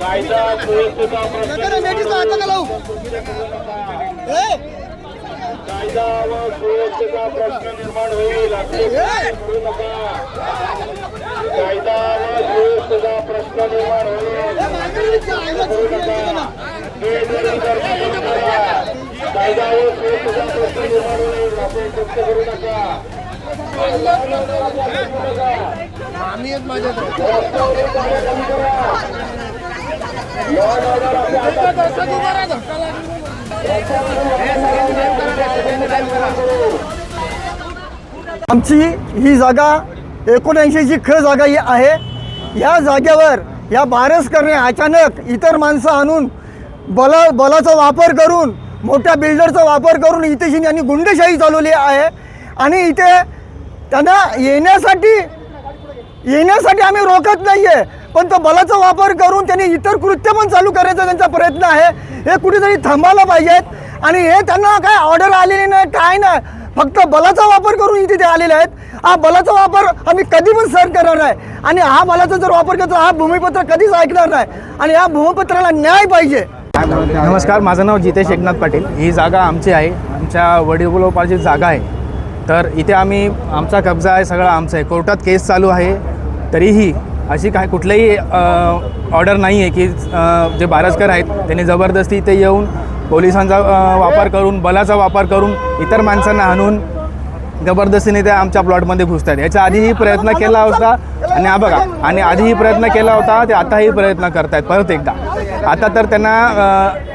कायदा सुव्यवस्थेचा प्रश्न कायदा व सुव्यवस्थेचा प्रश्न निर्माण होईल कायदा व सुव्यवस्थेचा प्रश्न निर्माण होईल कायदा व प्रश्न निर्माण होईल करू नका आमची ही जागा एकोणऐंशीची ख जागा ही आहे. या जागेवर या बारसकरने अचानक इतर माणसं आणून बला बलाचा वापर करून मोठ्या बिल्डरचा वापर करून इथे यांनी गुंडशाही चालवली आहे. आणि इथे त्यांना येण्यासाठी येण्यासाठी आम्ही रोखत नाही आहे पण तो बलाचा वापर करून त्यांनी इतर कृत्य पण चालू करायचा त्यांचा प्रयत्न आहे. हे कुठेतरी थांबायला पाहिजेत. आणि हे त्यांना काय ऑर्डर आलेली नाही काय नाही. फक्त बलाचा वापर करून इथे ते आलेले आहेत. हा बलाचा वापर आम्ही कधी पण सहन करणार नाही. आणि हा बलाचा जर वापर करतो हा भूमिपत्र कधीच ऐकणार नाही. आणि या भूमिपत्राला न्याय पाहिजे. नमस्कार माझं नाव जितेश एकनाथ पाटील. ही जागा आमची आहे. आमच्या वडीलोपाची जागा आहे. तर इथे आम्ही आमचा कब्जा आहे सगळा आमचं आहे. कोर्टात केस चालू आहे. तरीही अशी काय कुठलंही ऑर्डर नाही आहे की जे बारसकर आहेत त्यांनी जबरदस्ती इथे येऊन पोलिसांचा वापर करून बलाचा वापर करून इतर माणसांना आणून जबरदस्तीने ते आमच्या प्लॉटमध्ये घुसतात. याच्या आधीही प्रयत्न केला होता आणि हा बघा आणि आधीही प्रयत्न केला होता ते आताही प्रयत्न करतायत परत एकदा. आता तर त्यांना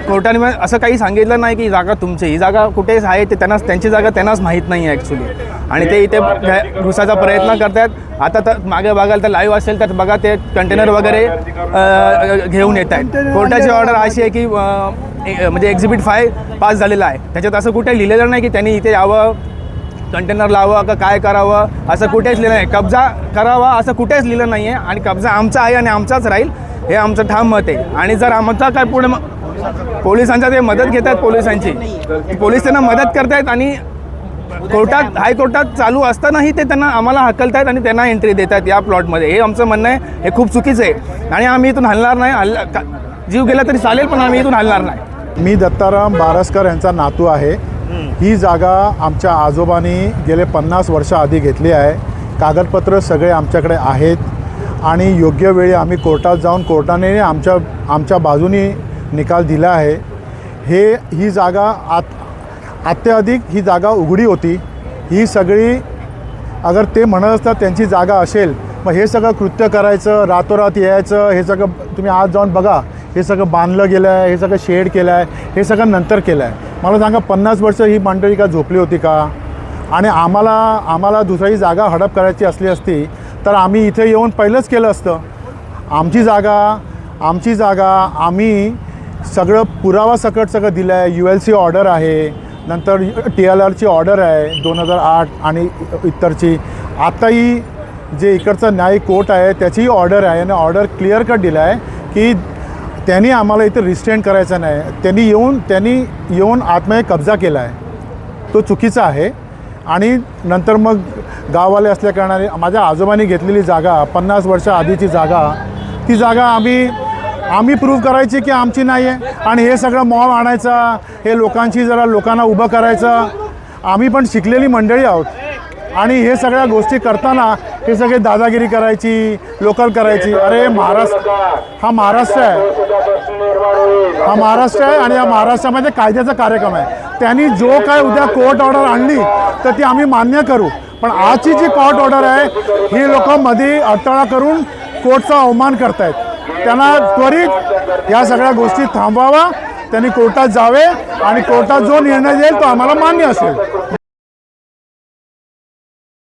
कोर्टाने असं काही सांगितलं नाही की ही जागा तुमची ही जागा कुठेच आहे ते त्यांनाच त्यांची जागा त्यांनाच माहीत नाही आहे ॲक्च्युली आणि ते इथे घुसाचा प्रयत्न करतायत. आता तर मागे बघाल तर लाईव्ह असेल तर बघा ते कंटेनर वगैरे घेऊन येत आहेत कोर्टाची ऑर्डर अशी आहे की म्हणजे एक्झिबिट फाय पास झालेला आहे. त्याच्यात असं कुठे लिहिलेलं नाही की त्यांनी इथे यावं कंटेनर लावावं का काय करावं असं कुठेच लिहिलं नाही. कब्जा करावा असं कुठेच लिहिलं नाही आहे आणि कब्जा आमचा आहे आणि आमचाच राहील हे आमचं ठाम मत आहे. आणि जर आमचा काय पुढे म- पोलिसांचा ते मदत घेत आहेत पोलिसांची. पोलीस त्यांना मदत करतायत आणि कोर्टात हायकोर्टात चालू असतानाही ते त्यांना आम्हाला हकलतायत आणि त्यांना एंट्री देतात या प्लॉटमध्ये हे आमचं म्हणणं आहे हे खूप चुकीचं आहे. आणि आम्ही इथून हलणार नाही हल्ला का- जीव गेला तरी चालेल पण आम्ही इथून हलणार नाही. मी दत्ताराम बारसकर यांचा नातू आहे. ही जागा आमच्या आजोबांनी गेले पन्नास वर्ष आधी घेतली आहे. कागदपत्र सगळे आमच्याकडे आहेत. आणि योग्य वेळी आम्ही कोर्टात जाऊन कोर्टाने आमच्या आमच्या बाजूनी निकाल दिला आहे. हे ही जागा आत अत्याधिक ही जागा उघडी होती. ही सगळी अगर ते म्हणत असतात त्यांची जागा असेल मग हे सगळं कृत्य करायचं रातोरात यायचं हे सगळं तुम्ही आज जाऊन बघा. हे सगळं बांधलं गेलं आहे हे सगळं शेड केलं आहे हे सगळं नंतर केलं आहे मला सांगा पन्नास वर्ष ही मंडळी का झोपली होती का? आणि आम्हाला आम्हाला दुसरी जागा हडप करायची असली असती तर आम्ही इथे येऊन पहिलंच केलं असतं. आमची जागा आमची जागा आम्ही सगळं पुरावा सकट सगळं दिलं आहे यू एल सी ऑर्डर आहे नंतर टी एल आरची ऑर्डर आहे दोन हजार आठ आणि इतरची. आत्ताही जे इकडचं न्यायिक कोर्ट आहे त्याचीही ऑर्डर आहे आणि ऑर्डर क्लिअर कट दिला आहे की त्यांनी आम्हाला इथं रिस्टेंड करायचं नाही. त्यांनी येऊन त्यांनी येऊन आत्मय कब्जा केला आहे. तो चुकीचा आहे. आणि नंतर मग गाववाले असल्याकारणाने माझ्या आजोबांनी घेतलेली जागा पन्नास वर्ष आधीची जागा ती जागा आम्ही आम्ही प्रूव्ह करायची की आमची नाही आहे आणि हे सगळं मॉब आणायचा हे लोकांची जरा लोकांना उभं करायचं. आम्ही पण शिकलेली मंडळी आहोत. आणि हे सगळ्या गोष्टी करताना हे सगळे दादागिरी करायची लोकल करायची. अरे महाराष्ट्र हा महाराष्ट्र आहे. हा महाराष्ट्र आहे आणि या महाराष्ट्रामध्ये कायद्याचा कार्यक्रम आहे. त्यांनी जो काय उद्या कोर्ट ऑर्डर आणली तर ती आम्ही मान्य करू. पण आजची जी कोर्ट ऑर्डर आहे ही लोक मध्ये अडथळा करून कोर्टचा अवमान करतायत. त्यांना त्वरित या सगळ्या गोष्टी थांबवावा. त्यांनी कोर्टात जावे आणि कोर्टात जो निर्णय देईल तो आम्हाला मान्य असेल.